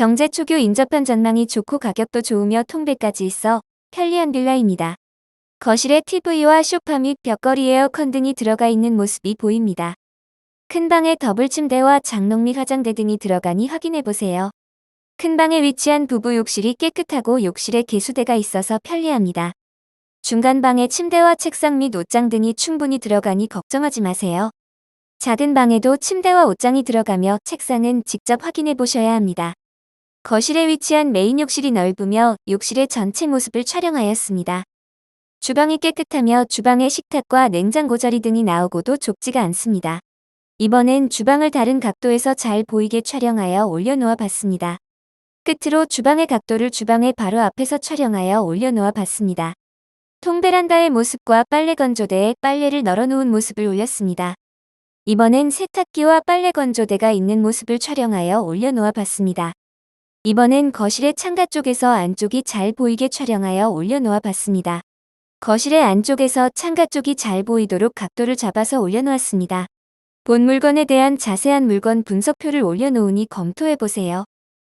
정제 초교 인접한 전망이 좋고 가격도 좋으며 통배까지 있어 편리한 빌라입니다. 거실에 TV와 소파 및 벽걸이 에어컨 등이 들어가 있는 모습이 보입니다. 큰 방에 더블 침대와 장롱 및 화장대 등이 들어가니 확인해 보세요. 큰 방에 위치한 부부 욕실이 깨끗하고 욕실에 개수대가 있어서 편리합니다. 중간 방에 침대와 책상 및 옷장 등이 충분히 들어가니 걱정하지 마세요. 작은 방에도 침대와 옷장이 들어가며 책상은 직접 확인해 보셔야 합니다. 거실에 위치한 메인 욕실이 넓으며 욕실의 전체 모습을 촬영하였습니다. 주방이 깨끗하며 주방에 식탁과 냉장고 자리 등이 나오고도 좁지가 않습니다. 이번엔 주방을 다른 각도에서 잘 보이게 촬영하여 올려놓아 봤습니다. 끝으로 주방의 각도를 주방의 바로 앞에서 촬영하여 올려놓아 봤습니다. 통베란다의 모습과 빨래 건조대에 빨래를 널어놓은 모습을 올렸습니다. 이번엔 세탁기와 빨래 건조대가 있는 모습을 촬영하여 올려놓아 봤습니다. 이번엔 거실의 창가 쪽에서 안쪽이 잘 보이게 촬영하여 올려놓아 봤습니다. 거실의 안쪽에서 창가 쪽이 잘 보이도록 각도를 잡아서 올려놓았습니다. 본 물건에 대한 자세한 물건 분석표를 올려놓으니 검토해보세요.